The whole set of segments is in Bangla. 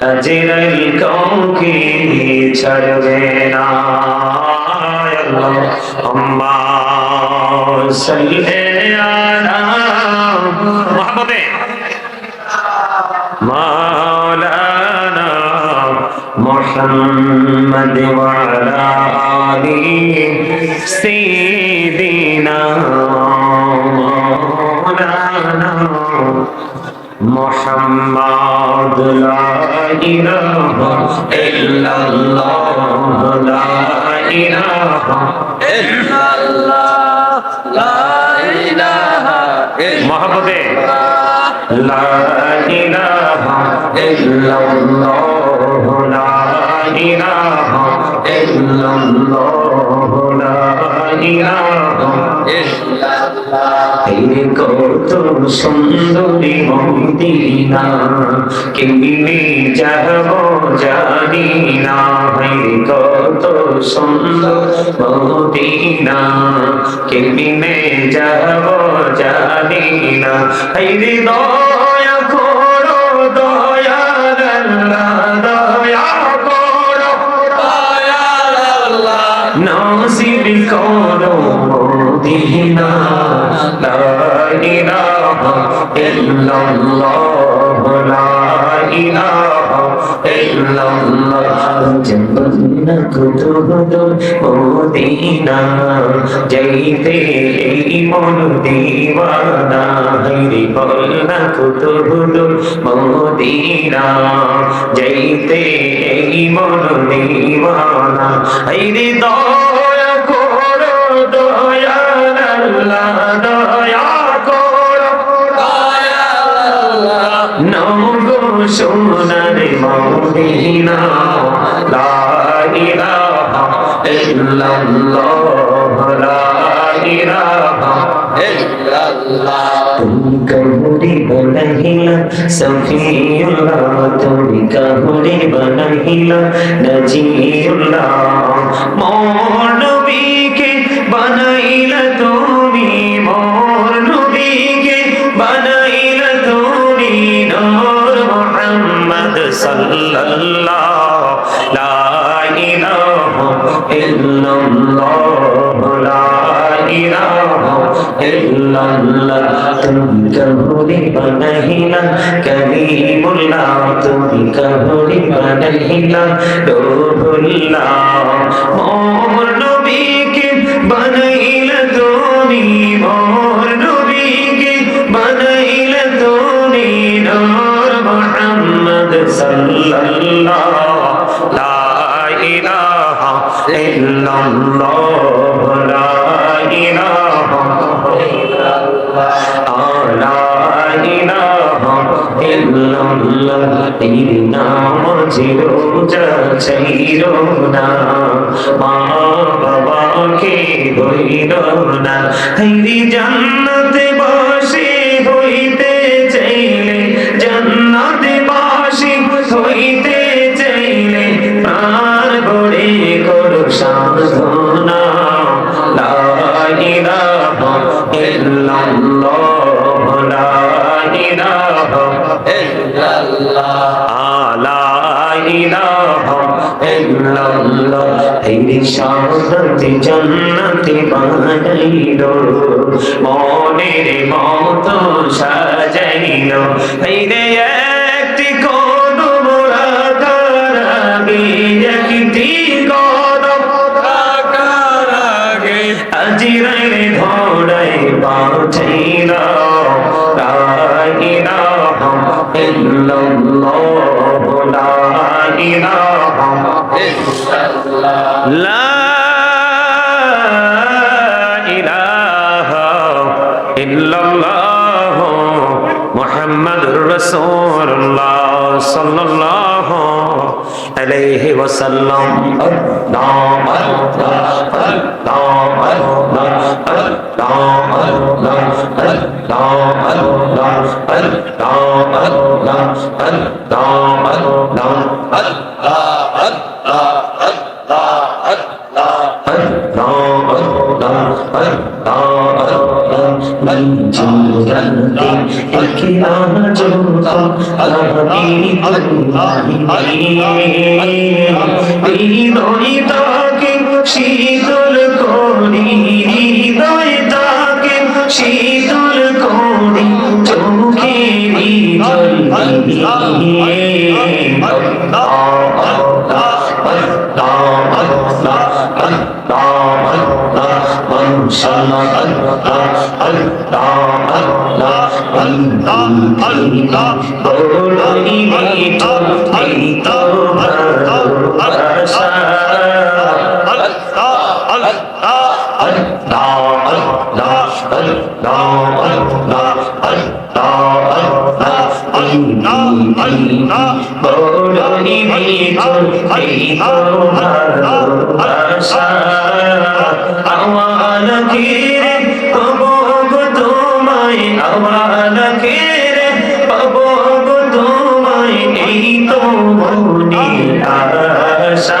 আজরাইল কাউকে ছাড়বে না আম্মা সাল্লি আলা মুহাম্মাদে মাওলানা মুহাম্মদ ওয়া মোহাম্মদ লা ইলাহা ইল্লাল্লাহ লা ইলাহা ইল্লাল্লাহ লা ইলাহা মহব্বতে লা ইলাহা ইল্লাল্লাহ লা ইলাহা ইল্লাল্লাহ লা ইলাহা ইল্লাল্লাহ তিনি কত সুন্দরী মদিনা কেমনি যাব জানি না হাই কত সুন্দর মদিনা কেমনি যাব জানি না হাই দয়া করো দয়া দয়া নাসিব করো মদিনা লা ইলাহা ইল্লাল্লাহ লা ইলাহা যাইতে এই মন দিওয়ানা হরি বলনা কুতুবুদুর মদিনা যাইতে এই মন দিওয়ানা হরি দয়া করো দয়া দয়া করো দয়াল আল্লাহ সোনার মদিনা লা ইলাহা ইল্লাল্লাহ লা ইলাহা ইল্লাল্লাহ। তুমি কবুরি বনহিলা সফিউল্লাহ। তুমি কবুরি বনহিলা নজিউল্লাহ। মৌলবীকে বনাইলা তুমি। সাল্লাল্লাহ লা ইলাহা ইল্লাল্লাহ লা ইলাহা ইল্লাল্লাহ তুমি কবরি বানাইলা কলিমুল্লাহ তুমি চাইল না মা বাবাকে বইল না হরি জান্নাতে বা শান্তি জান্নাতে বানাইলো। মনের মতো সাজাইলো। রে لا إله إلا الله محمد رسول الله صلى الله عليه وسلم اللهم اللهم اللهم اللهم اللهم اللهم اللهم الله শীতল করি সালা আল্লাহ আল্লাহ আল্লাহ আল্লাহ আল্লাহ বড়ই মাইতা মাইতা ভরতাও আরসা আল্লাহ আল্লাহ আল্লাহ আল্লাহ আল্লাহ আল্লাহ আল্লাহ আল্লাহ আল্লাহ বড়ই মাইতা মাইতা ভরতাও আরসা আমার ঘিরে পাবো গো তোমায় আমার ঘিরে পাবো গো তোমায় এই তো মনে আশা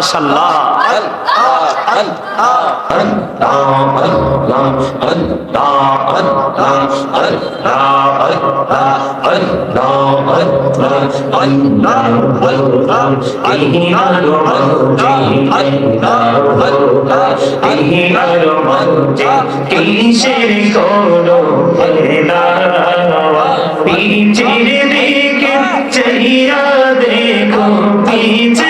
মাশাআল্লাহ। কিসের কোনো না পিছিয়ে দিকে চাহিয়া দেখো পিছিয়ে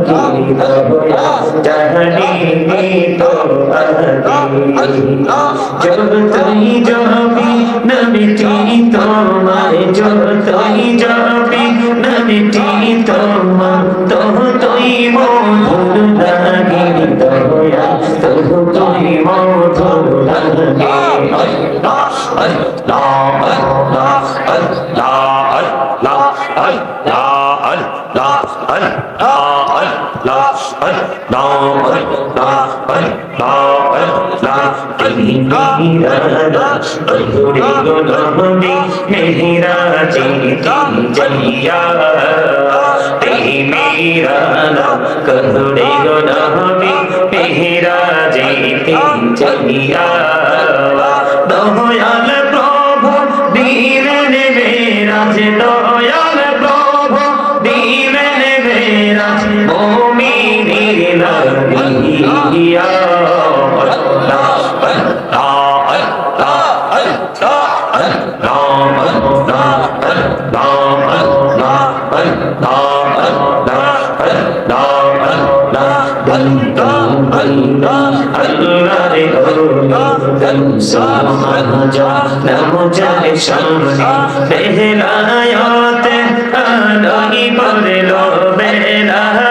टहनी तो जब तई जाबी न मिटी तो मार जब तई जाबी न मिटी तो मार तो तई मोधुर लगी दया तो तई मोधुर लगी अल्लाह अल्लाह मेरा जी जैया मेरा कहड़े गुलामी मेरा जी जैया दयाल प्रभु दीन मेरा जी दया সামনে বেহরায়তে আলোই পড়ল বেলা।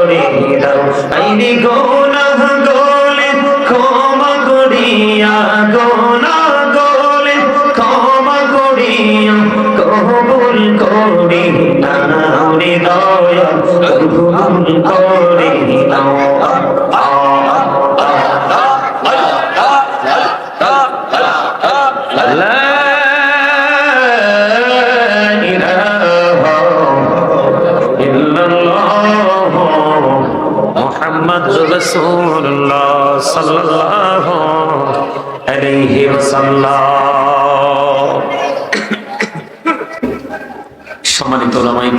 করি দাও আইনি গৌনা গোলে, ক্ষমা করিয়া গৌনা গোলে, ক্ষমা করিয়া কবুল করি নারে দয়া কবুল করি নাও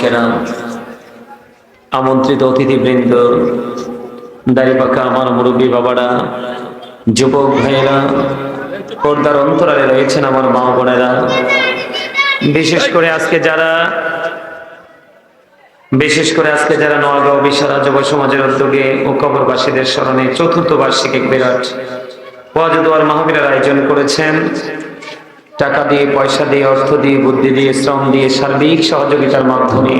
কেরাম, আমন্ত্রিত অতিথিবৃন্দ দাড়িপাকা আমার মুরব্বী বাবারা, যুবক ভাইয়েরা, পর্দার অন্তরালে রয়েছেন আমার মা বোনেরা। বিশেষ করে আজকে যারা, বিশেষ করে আজকে যারা নোয়াগাঁও বিশারা যুব সমাজের উদ্যোগে ও কবরবাসীদের স্মরণে চতুর্থ বার্ষিক বিরাট ওয়াজদুয়ার মাহবীরের আয়োজন করেছেন। টাকা দিয়ে, পয়সা দিয়ে, অর্থ দিয়ে, বুদ্ধি দিয়ে, শ্রম দিয়ে, সার্বিক সহযোগিতার মাধ্যমে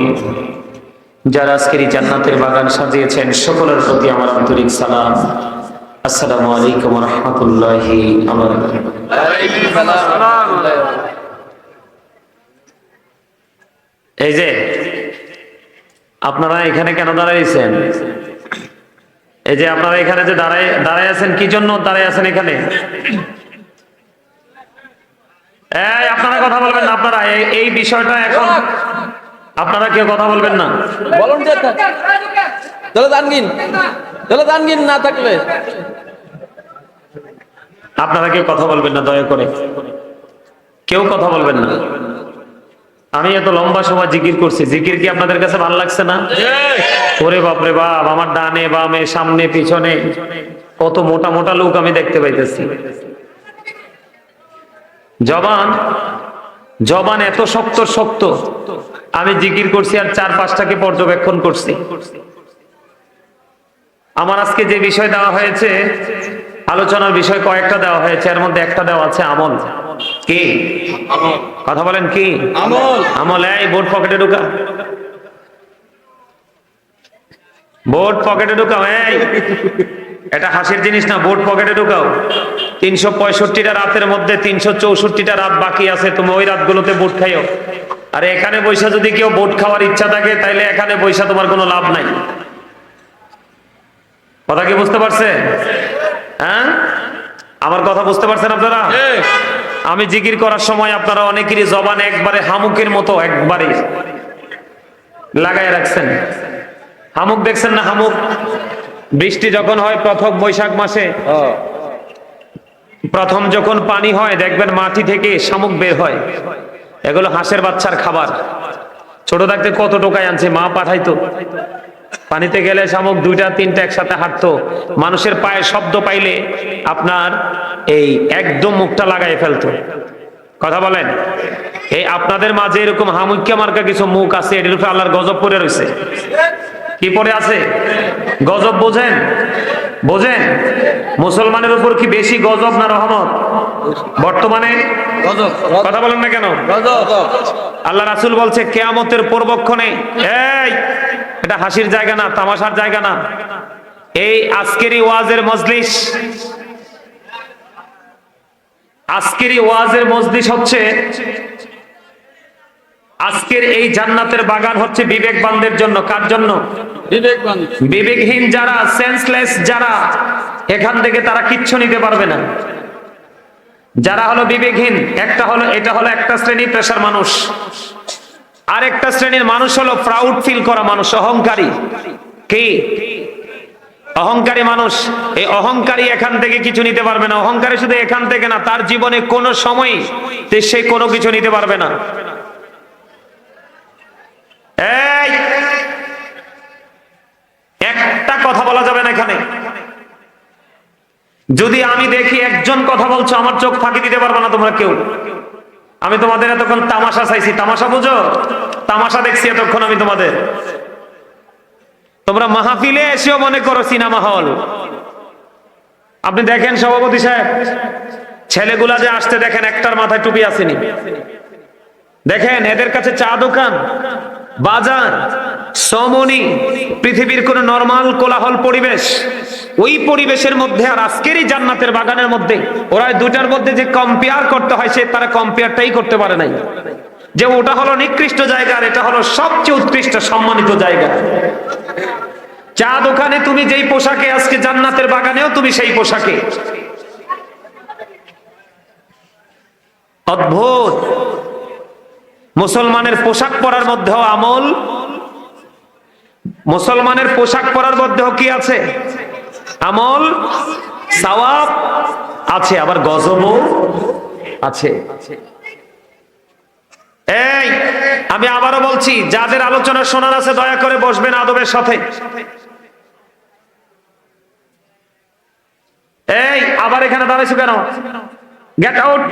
যারা আজকের জান্নাতের বাগান সাজিয়েছেন, সকলের প্রতি আমার আন্তরিক সালাম। আসসালামু আলাইকুম রহমতুল্লাহি এই যে, আপনারা এখানে কেন দাঁড়াইছেন? এই যে আপনারা এখানে যে দাঁড়াই দাঁড়াই আছেন, কি জন্য দাঁড়াই আছেন এখানে? এই আপনারা কথা বলবেন না আপনারা। এই- বিষয়টা এখন আপনারা কেউ কথা বলবেন না। ভলান্টিয়ার থাক চলো দানগিন চলো দানগিন না থাকলে। আপনারা কেউ কথা বলবেন না দয়া করে। কেউ কথা বলবেন না। আমি এত লম্বা সময় জিকির করছি। জিকির কি আপনাদের কাছে ভালো লাগছে না? ওরে বাপরে বাপ আমার ডানে বামে সামনে পিছনে কত মোটা মোটা লোক আমি দেখতে পাইতেছি। জবান জবান এত শক্ত শক্ত। আমি জিকির করছি আর চার পাঁচটাকে পর্যবেক্ষণ করছি। আমার আজকে যে বিষয় দেওয়া হয়েছে আলোচনার বিষয় কয়েকটা দেওয়া হয়েছে এর মধ্যে একটা দেওয়া আছে আমল। কি? কথা বলেন কি? আমল। আমল এই বোর্ড পকেটে ঢুকা বোর্ড পকেটে ঢুকাও এই। এটা হাসির জিনিস না বোর্ড পকেটে ঢুকাও। তিনশো পঁয়ষট্টিটা রাতের মধ্যে তিনশো চৌষট্টিটা রাত বাকি আছে, তুমি ওই রাতগুলোতে বোট খাইও। আর এখানে বৈশা যদি কেউ বোট খাওয়ার ইচ্ছা থাকে, তাইলে এখানে বৈশা তোমার কোনো লাভ নাই। কথা কি বুঝতে পারছেন হ্যাঁ? আমার কথা বুঝতে পারছেন আপনারা? আমি জিকির করার সময় আপনারা অনেকেরই জবান একবারে হামুকের মতো, একবারে লাগাই রাখছেন। হামুক দেখছেন না হামুক? বৃষ্টি যখন হয় প্রথম বৈশাখ মাসে প্রথম যখন পানি হয়, দেখবেন মাটি থেকে শামুক বের হয়। এগুলো হাঁসের বাচ্চার খাবার। ছোট থাকতে কত টোকায় আনছে, মা পাঠাইতো। পানিতে গেলে শামুক দুইটা, তিনটা একসাথে হাঁটতো। মানুষের পায়ে শব্দ পাইলে আপনার এই একদম মুখটা লাগাই ফেলতো। কথা বলেন? এই আপনাদের মাঝে এরকম হামুক্যা মার্কা কিছু মুখ আছে, এটির উপরে আল্লাহর গজব পড়ে রয়েছে। কি পড়ে আছে? গজব বোঝেন? বোঝেন? মুসলমানের উপর কি বেশি গজব না রহমত? বর্তমানে কথা বলেন না কেন? আল্লাহ রাসুল বলছে কেয়ামতের পূর্বক্ষণে এই এটা হাসির জায়গা না তামাশার জায়গা না। এই আজকেরই ওয়াজের মজলিস আজকেরই ওয়াজের মজলিস হচ্ছে আজকের এই জান্নাতের বাগান হচ্ছে বিবেকবানদের জন্য। কার জন্য? বিবেকহীন যারা সেন্সলেস যারা এখান থেকে তারা কিচ্ছু নিতে পারবে না। যারা হলো বিবেকহীন একটা হলো এটা হলো একটা শ্রেণি পেশার মানুষ। আরেকটা শ্রেণির মানুষ হলো প্রাউড ফিল করা মানুষ অহংকারী। কি? অহংকারী মানুষ। এই অহংকারী এখান থেকে কিছু নিতে পারবে না। অহংকারী শুধু এখান থেকে না তার জীবনে কোনো সময় সে কোনো কিছু নিতে পারবে না। একটা কথা বলা যাবে না এখানে। যদি আমি দেখি একজন কথা বলছো, আমার চোখ ফাঁকি দিতে পারব না তোমরা কেউ। আমি তোমাদের এতক্ষণ তামাশা চাইছি। তামাশা বুঝো? তামাশা দেখছি এতক্ষণ আমি তোমাদের। তোমরা মাহফিলে এসেও মনে করো সিনেমা হল। আপনি দেখেন সভাপতি সাহেব, ছেলেগুলা যে আসতে দেখেন একটার মাথায় টুপি আসেনি। দেখেন, এদের কাছে চা দোকান। বাজার, সমনি, পৃথিবীর কোন নরমাল কোলাহল পরিবেশ, ওই পরিবেশের মধ্যে আর আজকেরই জান্নাতের বাগানের মধ্যে ওরা দুটার মধ্যে যে কম্পেয়ার করতে হয়, সে তারা কম্পেয়ারটাই করতে পারে নাই। যে ওটা হলো নিকৃষ্ট জায়গা আর এটা হলো সবচেয়ে উৎকৃষ্ট সম্মানিত জায়গা। চা দোকানে তুমি যেই পোশাকে, আজকে জান্নাতের বাগানেও তুমি সেই পোশাকে। অদ্ভুত! মুসলমানের পোশাক পরার মধ্যেও আমল? মুসলমানের পোশাক পরার মধ্যেও কি আছে? আমল? সওয়াব? আছে, আবার গজবও আছে। এই, আমি আবারও বলছি, যাদের আলোচনা শোনার আছে, দয়া করে বসবেন আদবের সাথে। এই, আবার এখানে দাঁড়াইছো কেন? গেট আউট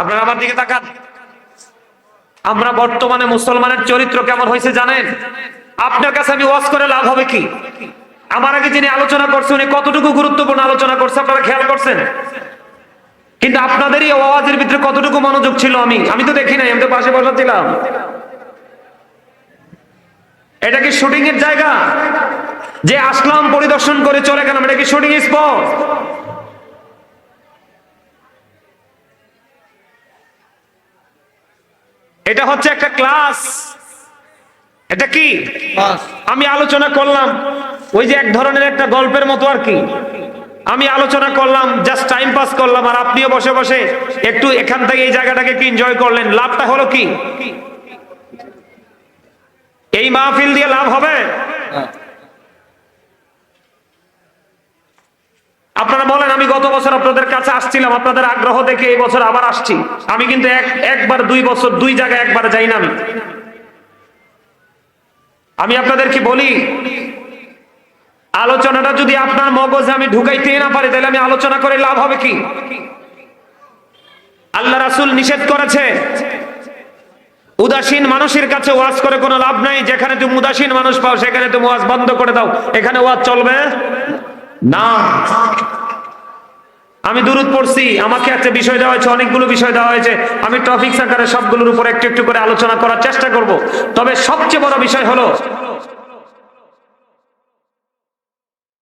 আপনারা আমার দিকে তাকান। আমরা বর্তমানে মুসলমানের চরিত্র কেমন হয়েছে জানেন? আপনার কাছে আমি ওয়াজ করে লাভ হবে কি? আমার আগে যিনি আলোচনা করছেন উনি কতটুকু গুরুত্বপূর্ণ আলোচনা করছে, আপনারা খেয়াল করছেন? কিন্তু আপনাদেরই আওয়াজের ভিতরে কতটুকু মনোযোগ ছিল আমি? আমি তো দেখি নাই, আমি তো পাশে বসা ছিলাম এটা কি শুটিং এর জায়গা? যে আসলাম পরিদর্শন করে চলে গেলাম, এটা কি শুটিং স্পট? এটা হচ্ছে একটা ক্লাস। এটা কি? আমি আলোচনা করলাম ওই যে এক ধরনের একটা গল্পের মতো আর কি। আমি আলোচনা করলাম জাস্ট টাইম পাস করলাম আর আপনিও বসে বসে একটু এখান থেকে এই জায়গাটাকে কি এনজয় করলেন। লাভটা হলো কি? এই মাহফিল দিয়ে লাভ হবে? আপনারা বলেন, আমি গত বছর আপনাদের কাছে আসছিলাম, আপনাদের আগ্রহ দেখে এই বছর আবার আসছি। আমি কিন্তু এক, একবার, দুই বছর, দুই জায়গায় একবার যাই না আমি। আমি আপনাদেরকে বলি, আলোচনাটা যদি আপনার মগজে আমি ঢুকাইতে না পারি, তাহলে আমি আলোচনা করে লাভ হবে কি? আল্লাহ রাসুল নিষেধ করেছে, উদাসীন মানুষের কাছে ওয়াজ করে কোনো লাভ নাই। যেখানে তুমি উদাসীন মানুষ পাও, সেখানে তুমি ওয়াজ বন্ধ করে দাও। এখানে ওয়াজ চলবে? না। আমি দূরত পড়ছি, আমাকে একটা বিষয় দেওয়া হয়েছে, অনেকগুলো বিষয় দেওয়া হয়েছে। আমি টপিক আকারে সবগুলোর উপর একটু একটু করে আলোচনা করার চেষ্টা করব। তবে সবচেয়ে বড় বিষয় হলো